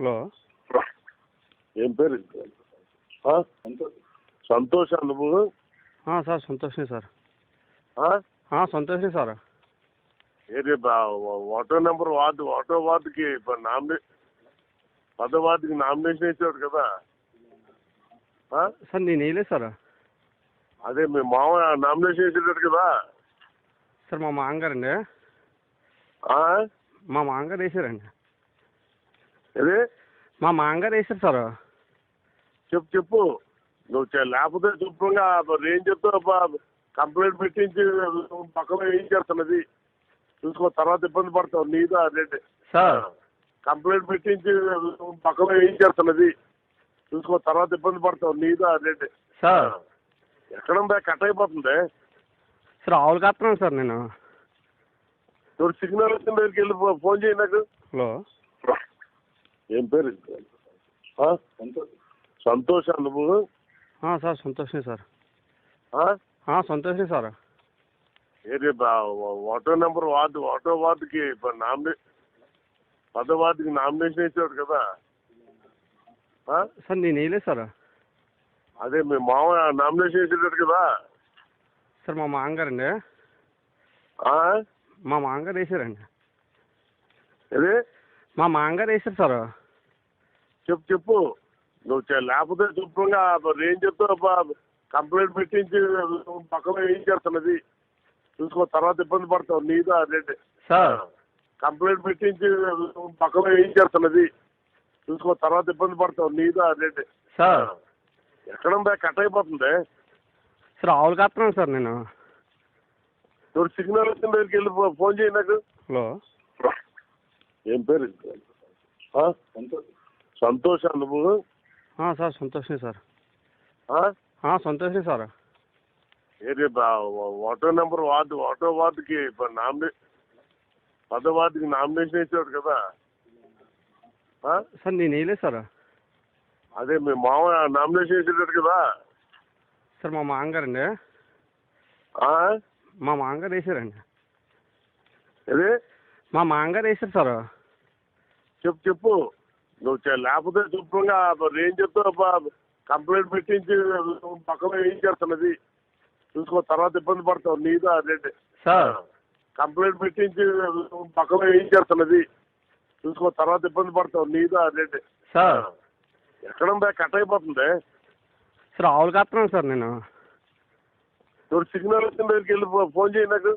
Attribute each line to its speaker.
Speaker 1: Hello.
Speaker 2: ఏం పేరు? సంతోష్ నువ్వు?
Speaker 1: ఆ, సార్ సంతోషమే సార్. సంతోషమే సార్.
Speaker 2: ఏది ఆటో నెంబర్ వార్డు ఆటో వార్డుకి నామినే పదో వార్డుకి నామినేషన్ ఇచ్చాడు కదా?
Speaker 1: సార్ నేను వేయలేదు సార్.
Speaker 2: అదే మీ మామ నామినేషన్ ఇచ్చాడు కదా.
Speaker 1: సార్ మా మామగారండి? మా మామగారు వేసారండి.
Speaker 2: ఏది?
Speaker 1: మా మామగారు వేసారు సార్.
Speaker 2: చెప్పు చెప్పు. నువ్వు లేకపోతే శుభ్రంగా ఏం చెప్తావు కంప్లైంట్ పెట్టించి పక్కన ఏం చేస్తున్నది? చూసుకో తర్వాత ఇబ్బంది పడతావు. నీదా అదేంటి
Speaker 1: సార్.
Speaker 2: కంప్లైంట్ పెట్టించి పక్కన ఏం చేస్తున్నది? చూసుకో తర్వాత ఇబ్బంది పడతావు. నీదా అదేంటి
Speaker 1: సార్.
Speaker 2: ఎక్కడుందా కట్ అయిపోతుంది.
Speaker 1: సార్ ఆవులు కాస్తున్నాను సార్ నేను.
Speaker 2: సిగ్నల్ వచ్చిన దగ్గరికి వెళ్ళి ఫోన్ చేయి నాకు.
Speaker 1: హలో.
Speaker 2: ఏం పేరు? సంతోష్ నువ్వు?
Speaker 1: సార్ సంతోషమే సార్. సంతోషమే సార్.
Speaker 2: ఏది ఆటో నెంబర్ వార్డు ఆటో వార్డుకి నామినే పదో వార్డుకి నామినేషన్ ఇచ్చాడు కదా?
Speaker 1: సార్ నేను వేయలేదు సార్.
Speaker 2: అదే మీ మామ నామినేషన్ ఇచ్చాడు కదా.
Speaker 1: సార్ మా మామగారండి? మా మామగారు వేసారండి.
Speaker 2: ఏది?
Speaker 1: మా మామగారు వేసారు సార్.
Speaker 2: చెప్పు చెప్పు. నువ్వు లేకపోతే శుభ్రంగా ఏం చెప్తావు కంప్లైంట్ పెట్టించి పక్కన ఏం చేస్తున్నది? చూసుకో తర్వాత ఇబ్బంది పడతావు. నీదా అదేంటి
Speaker 1: సార్.
Speaker 2: కంప్లైంట్ పెట్టించి పక్కన ఏం చేస్తున్నది? చూసుకో తర్వాత ఇబ్బంది పడతావు. నీదా అదేంటి
Speaker 1: సార్.
Speaker 2: ఎక్కడుందా కట్ అయిపోతుంది?
Speaker 1: సార్ ఆవులు కాస్తున్నాను సార్ నేను.
Speaker 2: సిగ్నల్ వచ్చిన దగ్గరికి వెళ్ళి ఫోన్ చేయి నాకు.
Speaker 1: హలో.
Speaker 2: ఏం పేరు? సంతోష్
Speaker 1: ఆ, సార్ సంతోషమే సార్. సంతోషమే సార్.
Speaker 2: ఏది ఆటో నెంబర్ వార్డు ఆటో వార్డుకి నామినే పదో వార్డుకి నామినేషన్ ఇచ్చాడు కదా?
Speaker 1: సార్ నేను వేయలేదు సార్.
Speaker 2: అదే మీ మామ నామినేషన్ ఇచ్చాడు కదా?
Speaker 1: సార్ మా మామగారండి? మా మామగారు వేసారండి.
Speaker 2: ఏది?
Speaker 1: మా మామగారు వేసారు సార్.
Speaker 2: చెప్పు చెప్పు. నువ్వు చె- లేకపోతే శుభ్రంగా ఏం చెప్తావు కంప్లైంట్ పెట్టించి పక్కన ఏం చేస్తున్నది? చూసుకో తర్వాత ఇబ్బంది పడతావు. నీదా అదేంటి
Speaker 1: సార్.
Speaker 2: కంప్లైంట్ పెట్టించి పక్కన ఏం చేస్తున్నది? చూసుకో తర్వాత ఇబ్బంది పడతావు. నీదా అదేంటి
Speaker 1: సార్.
Speaker 2: ఎక్కడుందా కట్ అయిపోతుంది.
Speaker 1: సార్ ఆవులు కాస్తున్నాను సార్ నేను.
Speaker 2: నువ్వు సిగ్నల్ వచ్చిన దగ్గరికి వెళ్ళి ఫో- ఫోన్ చేయి నాకు.